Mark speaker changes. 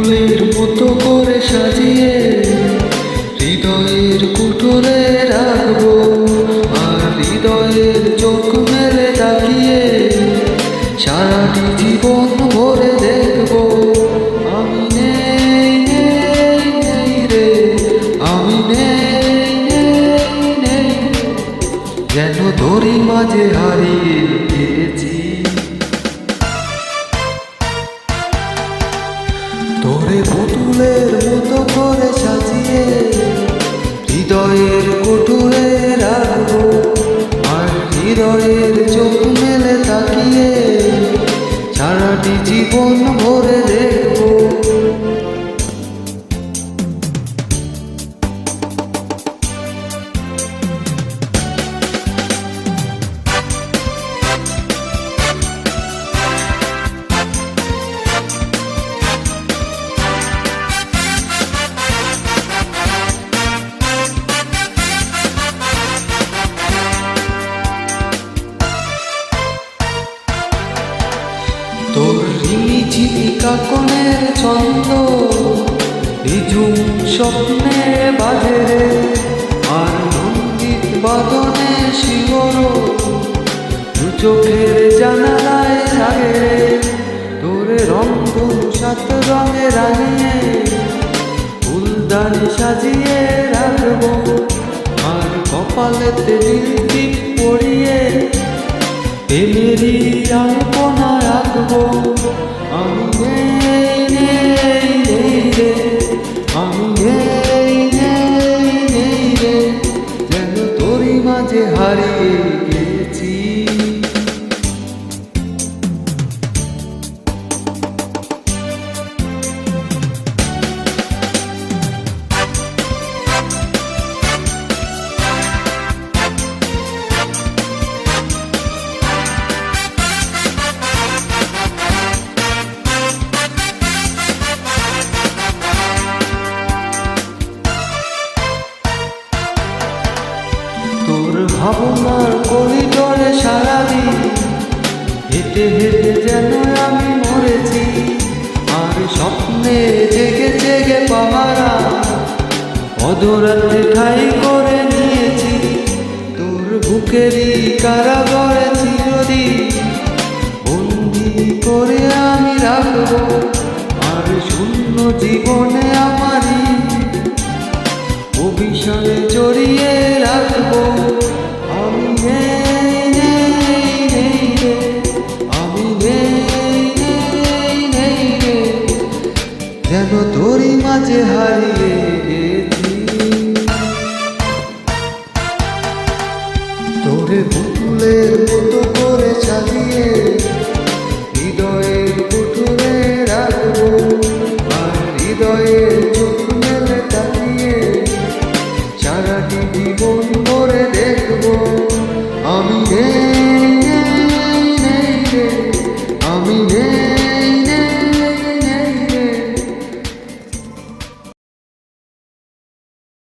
Speaker 1: ফুলের মতো করে সাজিয়ে হৃদয়ের কুটরে রাখব। আর হৃদয়ের চোখ মেলে তাকিয়ে সারাটি জীবন ভরে দেখব। আমি নেই নেই নেই রে, আমি নেই নেই নেই যেন ধরি মাঝে হারিয়ে করে সাজিয়ে হৃদয়ের কুটুরে রাখব আর হৃদয়ের চোখ মেলে তাকিয়ে সারাটি জীবন ভরে তোর রিমিঝিমি কাকনের ছন্দ রিঝুম স্বপ্নে বাজে আর সংগীত বাদনে শিবর দু চোখের জানালায় লাগে রে। তোরে রঙ্গ সাত রঙে রাঙিয়ে, ফুলদানি সাজিয়ে রাখব। আর কপালেতে নীল পড়িয়ে প্রেমেরই আলপনা তোরই মাঝে হারিয়ে ভাবনার করিডরে সারাদিন হেঁটে হেঁটে যেন আমি মরেছি। আর স্বপ্নে জেগে জেগে পাহারা অধরাতে ঠাই করে নিয়েছি। তোর বুকেরই কারাগরে চিরদিন বন্দি করে আমি রাখব। আর শূন্য জীবনে আমারই অভিশানে জড়িয়ে রাখব। যেন তোরই মাঝে হারিয়ে গেছি। তোরে বুকুলের মতো করে চালিয়ে হৃদয়ের কুঠুরে রাখব হৃদয়ের চোখ মেলে তাকিয়ে সারাটি জীবন